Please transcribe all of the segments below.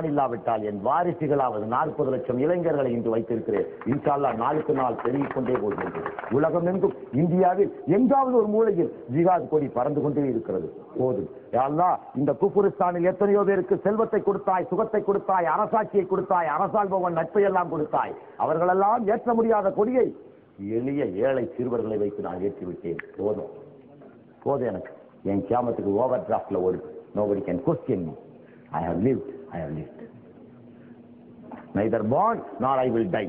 இல்லாவிட்டால் என் வாரிசுகளாவது நாற்பது லட்சம் இளைஞர்களை இன்று வைத்திருக்கிறேன். இன்ஷால்லா நாளுக்கு நாள் பெருகிக் கொண்டே போகிறது. உலகம் எங்கும் இந்தியாவில் எங்காவது ஒரு மூலையில் ஜிகாத் கொடி பறந்து கொண்டே இருக்கிறது. போதும். யாழ்லா இந்த குப்புரிஸ்தானில் எத்தனையோ பேருக்கு செல்வத்தை கொடுத்தாய் சுகத்தை கொடுத்தாய் அரசாட்சியை கொடுத்தாய் அரசாள்பவன் நட்பை எல்லாம் கொடுத்தாய். அவர்களெல்லாம் ஏற்ற முடியாத கொடியை எளிய ஏழை சிறுவர்களை வைத்து நான் ஏற்றிவிட்டேன். போதும். போதும் எனக்கு. என் கேமத்துக்கு ஓவர் டிராஃப்ட்ல ஓடு nobody can question I have lived I have lived neither born nor I will die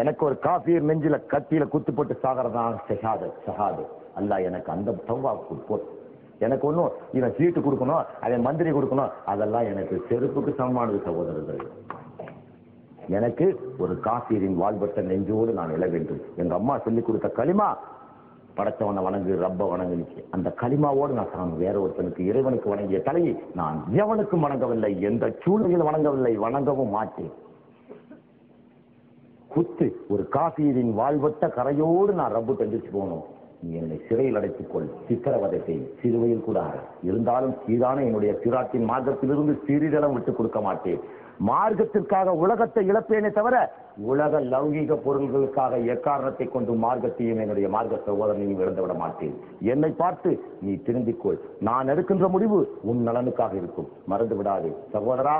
எனக்கு ஒரு காஃபீர் நெஞ்சில கத்தியில குத்து போட்டு சாகிறதான் செஹாது சஹாது அல்லாஹ் எனக்கு அந்த தௌவா கொடுப்போம் எனக்கு ஒன்றும் இவன் சீட்டு கொடுக்கணும் அவன் மந்திரி கொடுக்கணும் அதெல்லாம் எனக்கு செருப்புக்கு சமமானது சகோதரர்கள். எனக்கு ஒரு காஃபியரின் வாழ்பட்ட நெஞ்சோடு நான் எழ வேண்டும். எங்க அம்மா சொல்லி கொடுத்த களிமா படைத்தவனை வணங்கு ரப்ப வணங்குனுச்சு அந்த களிமாவோடு நான் நான் வேற ஒருத்தனுக்கு இறைவனுக்கு வணங்கிய தலையை நான் எவனுக்கும் வணங்கவில்லை எந்த சூழ்நிலையில் வணங்கவில்லை வணங்கவும் மாட்டேன். குத்து ஒரு காஃபியரின் வாழ்வட்ட கரையோடு நான் ரப்பு தந்திச்சு போனோம். நீ என்னை சிறையில் அடைத்துக் கொள் சித்திரவதை செய் சிறுவையில் கூட இருந்தாலும் சீதான என்னுடைய சிராட்டின் மார்க்கத்திலிருந்து சிறிதளம் விட்டுக் கொடுக்க மாட்டேன். மார்க்கத்திற்காக உலகத்தை இழப்பேனே தவிர உலக லௌகீக பொருள்களுக்காக எக்காரணத்தை கொண்டு மார்க்கத்தையும் என்னுடைய மார்க்க சகோதரனையும் இழந்துவிட மாட்டேன். என்னை பார்த்து நீ திருந்திக்கொள். நான் எடுக்கின்ற முடிவு உன் நலனுக்காக இருக்கும். மறந்து விடாது. சகோதரா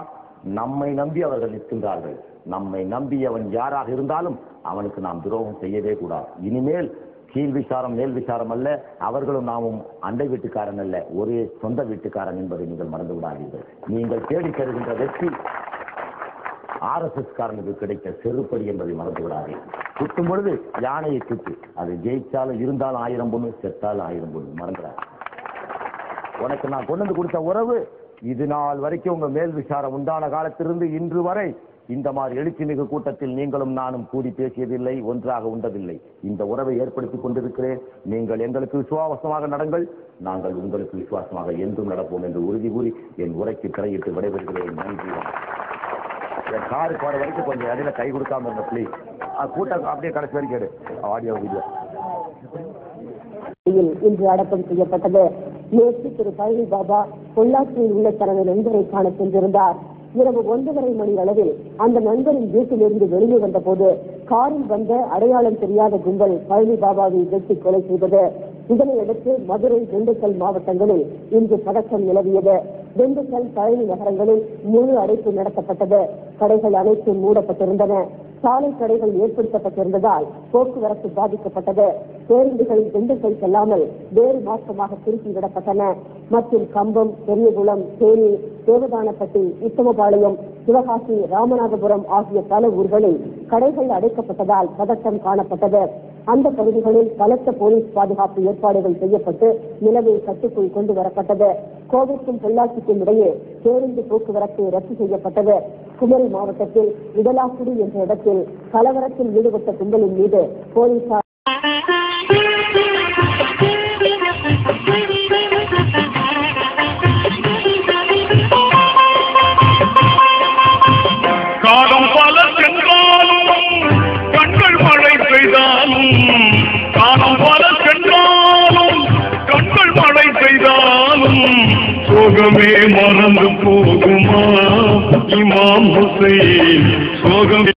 நம்மை நம்பி அவர்கள் நிற்கின்றார்கள். நம்மை நம்பியவன் யாராக இருந்தாலும் அவனுக்கு நாம் துரோகம் செய்யவே கூடாது. இனிமேல் கீழ் விசாரம் மேல் விசாரம் அல்ல. அவர்களும் நாமும் அண்டை வீட்டுக்காரன் அல்ல. ஒரே சொந்த வீட்டுக்காரன் என்பதை நீங்கள் மறந்து விடாதீர்கள். நீங்கள் தேடி தருகின்ற வெற்றி ஆர்எஸ்எஸ் காரனுக்கு கிடைத்த செருப்படி என்பதை மறந்து விடாதே குத்தும் பொழுது யானையை குத்து. அது ஜெயிச்சாலும் இருந்தாலும் ஆயிரம் பொண்ணு செத்தாலும் ஆயிரம் பொண்ணு. மறந்துடாது. உனக்கு நான் கொண்டு வந்து கொடுத்த உறவு இது நாள் வரைக்கும் உங்க மேல் விசாரம் உண்டான காலத்திலிருந்து இன்று வரை இந்த மாதிரி எழுச்சி மிகு கூட்டத்தில் நீங்களும் நானும் கூடி பேசியதில்லை ஒன்றாக உண்டதில்லை. இந்த உறவை ஏற்படுத்திக் கொண்டிருக்கிறேன். நீங்கள் எங்களுக்கு விசுவாசமாக நடங்கள். நாங்கள் உங்களுக்கு விசுவாசமாக என்றும் நடப்போம் என்று உறுதி கூறி என் உரைக்கு திரையிட்டு விடைபெறுகிறேன். நன்றி என் காரு போற வரைக்கும் கொஞ்சம் இடையில கை கொடுக்காம இருந்த ப்ளீஸ் கூட்டம் அப்படியே கடைசி வரைக்கும் எடு ஆடியோ வீடியோ இன்று அடக்கம் செய்யப்பட்டது. நேற்று திரு பழனி பாபா பொள்ளாச்சியில் உள்ள தனது நண்பரை காண சென்றிருந்தார். இரவு ஒன்பதரை மணி அளவில் அந்த நண்பரின் வீட்டிலிருந்து வெளியே வந்தபோது காரில் வந்த அடையாளம் தெரியாத கும்பல் பழனி பாபாவை வெட்டி கொலை செய்தது. இதனையடுத்து மதுரை திண்டுக்கல் மாவட்டங்களில் இன்று பதக்கம் நிலவியது. திண்டுக்கல் பழனி நகரங்களில் முழு அடைப்பு நடத்தப்பட்டது. கடைகள் அனைத்தும் மூடப்பட்டிருந்தன. சாலை கடைகள் ஏற்படுத்தப்பட்டிருந்ததால் போக்குவரத்து பாதிக்கப்பட்டது. பேருந்துகள் திண்டுக்கல் செல்லாமல் வேறு மாற்றமாக திருப்பி விடப்பட்டன. மற்றும் கம்பம் பெரியகுளம் தேனி தேவதானப்பட்டி உத்தமபாளையம் சிவகாசி ராமநாதபுரம் ஆகிய பல ஊர்களில் கடைகள் அடைக்கப்பட்டதால் பதட்டம் காணப்பட்டது. அந்த பகுதிகளில் பலத்த போலீஸ் பாதுகாப்பு ஏற்பாடுகள் செய்யப்பட்டு நிலவை கட்டுக்குள் கொண்டு வரப்பட்டது. கோவைக்கும் பொள்ளாச்சிக்கும் இடையே பேருந்து போக்குவரத்து ரத்து செய்யப்பட்டது. குமரி மாவட்டத்தில் இடலாக்குடி என்ற இடத்தில் கலவரத்தில் ஈடுபட்ட கும்பலின் மீது போலீசார் சோகமே மறந்து போகுமா? இமாம் ஹுசைன் சோகமே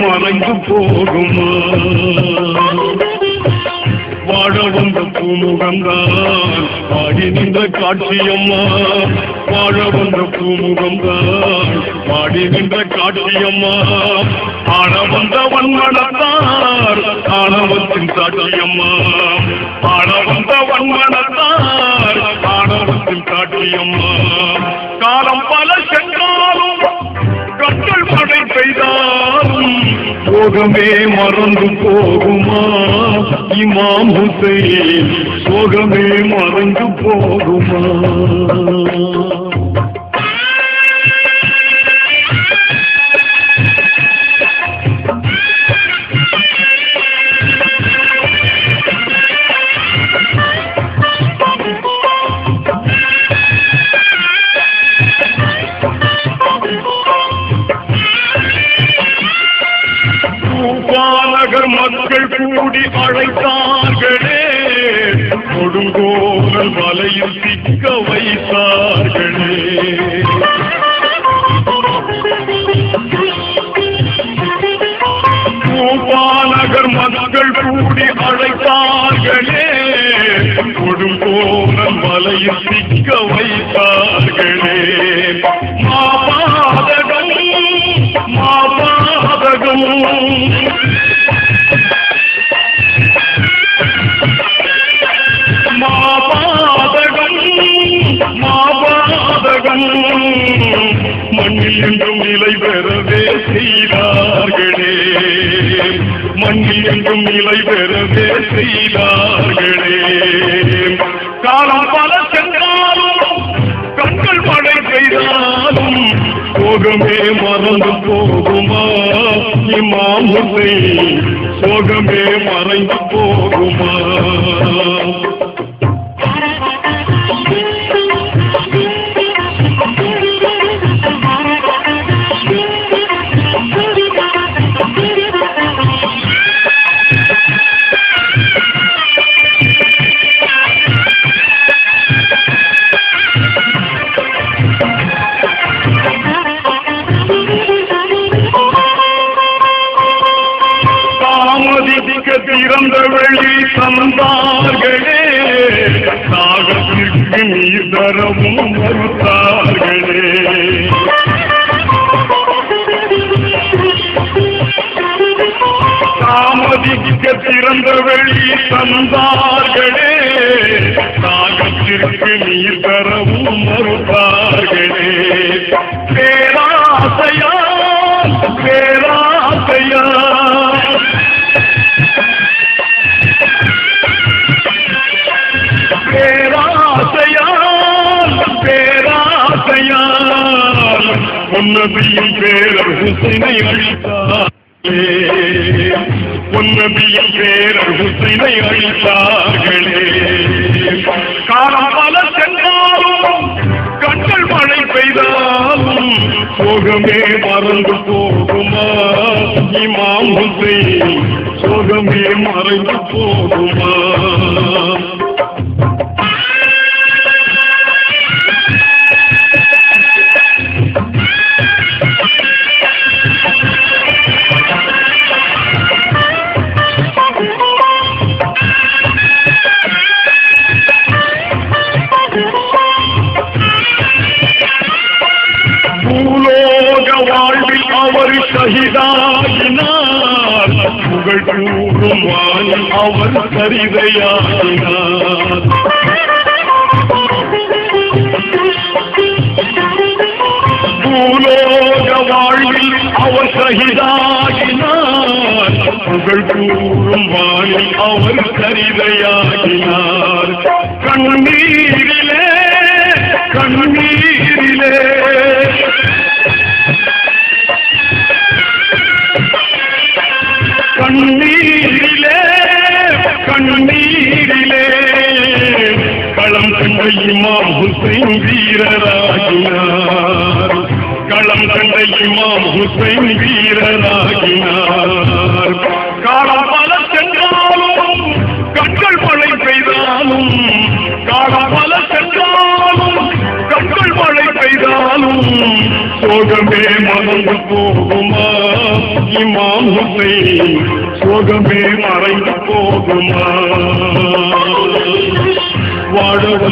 மறந்து போகுமா? வாழ வந்த பூமுகம்தான் பாடி நின்ற காட்சியம்மா. வாழ வந்த பூமுகம்தான் பாடி நின்ற காட்சியம்மா. ஆட வந்த வன்மனத்தார் ஆணவத்தின் சாட்சியம்மா. ஆணவத்தின் காலம் பல சென்றாலும் கண்கள் மழை பெய்தாலும் போகமே மறந்து போகுமா? இமாம் ஹுசைன் சோகமே மறந்து போகுமா? கொடும்பாலகர் மக்கள் கூடி அழைத்தார்களே. கொடுங்கோல் வலையில் சிக்க வைத்தார்களே. பூபாலகர் மக்கள் கூடி அழைத்தார்களே. கொடுங்கோல் வலையில் சிக்க வைத்தார்களே. மாபாதகம் மண்ணில் நிலை பெறவே செய்தார்களே. மண்ணில் நிலை பெறவே செய்தார்களே. காலம் பல சோகமே மறந்து போகுமா? இமாமுத்தை சோகமே மறைந்து போகுமா? தாமதிக்க தந்தார்களே தாகத்திற்கு நீர் தரவும் மறுத்தார்களே தாமதிக்க திறந்த வெளி தந்தார்களே தாகத்திற்கு நீர் தரவும் மறுத்தார்களே. பேராசையா பேராசையா உன்னபியின் பேரர் ஹுசைனை அழித்தார்களே உன்னபியின் பேரர் ஹுசைனை அழித்தார்களே காலம் பல சென்றாலும் கண்கள் மழை பெய்தாலும் சோகமே மறந்து போகுமா இமாம் ஹுசைன் சோகமே மறைந்து போகுமா அவர் ஷஹிதாகினார் புகழ் கூறும் வானில் அவர் சரிதையாகினார் பூலோக வாழ்வில் அவர் ஷஹிதாகினார் புகழ் கூறும் வானில் அவர் சரிதையாகினார் கண்ணீரிலே கண்ணீரிலே. ஹுசைன் வீரராகினார் களம் கண்ட இமாம் ஹுசைன் வீரராகினார். காலம் பல சென்றாலும் கண்கள் மழை பெய்தாலும் காலம் பல சென்றாலும் கண்கள் மழை பெய்தாலும் சோகமே மறந்து போகுமா? இமாம் ஹுசைன் சோகமே மறைந்து போகுமா?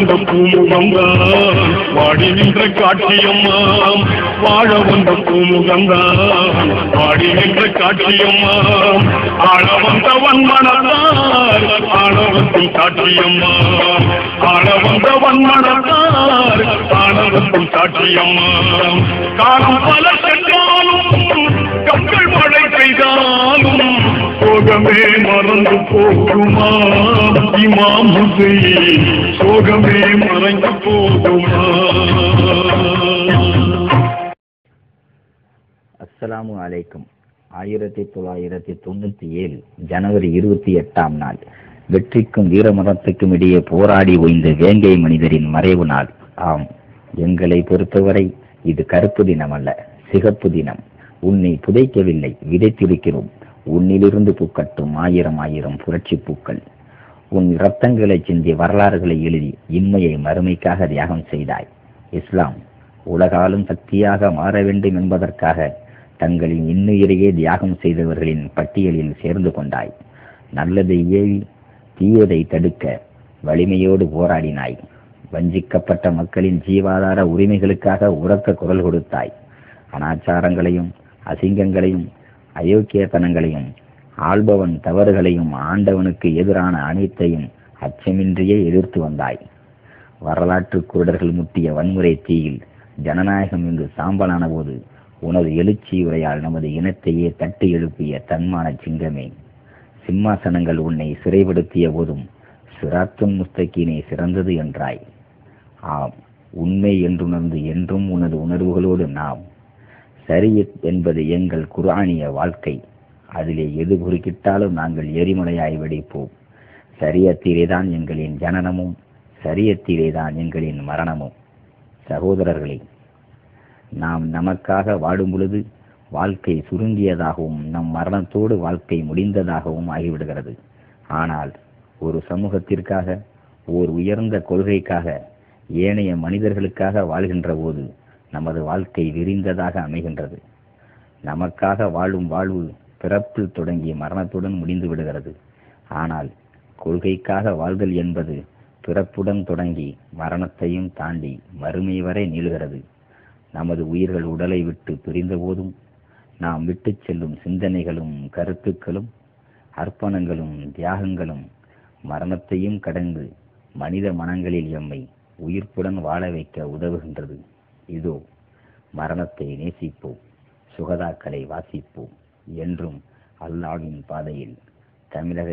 வந்த பூமுகம்தான் வாடி நின்ற காட்சியம்மாம் வாழ வந்த பூமுகம்தான் வாடி நின்ற காட்சியம்மாம் ஆழ வந்தவன் மனத்தார் ஆணவத்தும் காட்சியம்மாம் ஆழ வந்தவன் மனத்தார் ஆணவத்தும் காட்சியம்மாம் காலம் பல சோகமே மறந்து போகுமா? இமாம் ஹுசைன் சோகமே மறந்து போகுமா? அஸ்ஸலாமு அலைக்கும். ஆயிரத்தி தொள்ளாயிரத்தி தொண்ணூத்தி ஏழு ஜனவரி இருபத்தி எட்டாம் நாள். வெற்றிக்கும் வீரமரத்துக்கும் இடையே போராடி ஓய்ந்த வேங்கை மனிதரின் மறைவு நாள். ஆம் எங்களை பொறுத்தவரை இது கருப்பு தினம் அல்ல சிகப்பு தினம். உன்னை புதைக்கவில்லை விதைத்திருக்கிறோம். உன்னிலிருந்து பூக்கட்டும் ஆயிரம் ஆயிரம் புரட்சி பூக்கள். உன் இரத்தங்களை சிந்திய வரலாறுகளை எழுதி இன்மையை மறுமைக்காக தியாகம் செய்தாய். இஸ்லாம் உலகாலும் சக்தியாக மாற வேண்டும் என்பதற்காக தங்களின் இன்னுயிரையே தியாகம் செய்தவர்களின் பட்டியலில் சேர்ந்து கொண்டாய். நல்லதை ஏவி தீயதை தடுக்க வலிமையோடு போராடினாய். வஞ்சிக்கப்பட்ட மக்களின் ஜீவாதார உரிமைகளுக்காக உரக்க குரல் கொடுத்தாய். அனாச்சாரங்களையும் அசிங்கங்களையும் அயோக்கியத்தனங்களையும் ஆள்பவன் தவறுகளையும் ஆண்டவனுக்கு எதிரான அனைத்தையும் அச்சமின்றியே எதிர்த்து வந்தாய். வரலாற்று குருடர்கள் முட்டிய வன்முறை தீயில் ஜனநாயகம் என்று சாம்பலான போது உனது எழுச்சி உரையால் நமது இனத்தையே தட்டி எழுப்பிய தன்மான சிங்கமே. சிம்மாசனங்கள் உன்னை சிறைப்படுத்திய போதும் சிராத்தும் முஸ்தகீனே சிறந்தது என்றாய். ஆம் உண்மை என்றுணர்ந்து என்றும் உனது உணர்வுகளோடு நாம் சரியத் என்பது எங்கள் குர்ஆனிய வாழ்க்கை. அதிலே எது குறுக்கிட்டாலும் நாங்கள் எரிமலையாய் வெடிப்போம். சரியத்திலேதான் எங்களின் ஜனனமும் சரியத்திலேதான் எங்களின் மரணமும். சகோதரர்களே நாம் நமக்காக வாடும் பொழுது வாழ்க்கை சுருங்கியதாகவும் நம் மரணத்தோடு வாழ்க்கை முடிந்ததாகவும் ஆகிவிடுகிறது. ஆனால் ஒரு சமூகத்திற்காக ஓர் உயர்ந்த கொள்கைக்காக ஏனைய மனிதர்களுக்காக வாழ்கின்ற போது நமது வாழ்க்கை விரிந்ததாக அமைகின்றது. நமக்காக வாழும் வாழ்வு பிறப்பில் தொடங்கி மரணத்துடன் முடிந்து விடுகிறது. ஆனால் கொள்கைக்காக வாழ்தல் என்பது பிறப்புடன் தொடங்கி மரணத்தையும் தாண்டி மறுமை வரை நீளுகிறது. நமது உயிர்கள் உடலை விட்டு பிரிந்த போதும் நாம் விட்டுச் செல்லும் சிந்தனைகளும் கருத்துக்களும் அர்ப்பணங்களும் தியாகங்களும் மரணத்தையும் கடந்து மனித மனங்களில் எம்மை உயிர்ப்புடன் வாழ வைக்க உதவுகின்றது. இதோ மரணத்தை நேசிப்போம் சுகதாக்களை வாசிப்போம் என்றும் அல்லாவின் பாதையில் தமிழக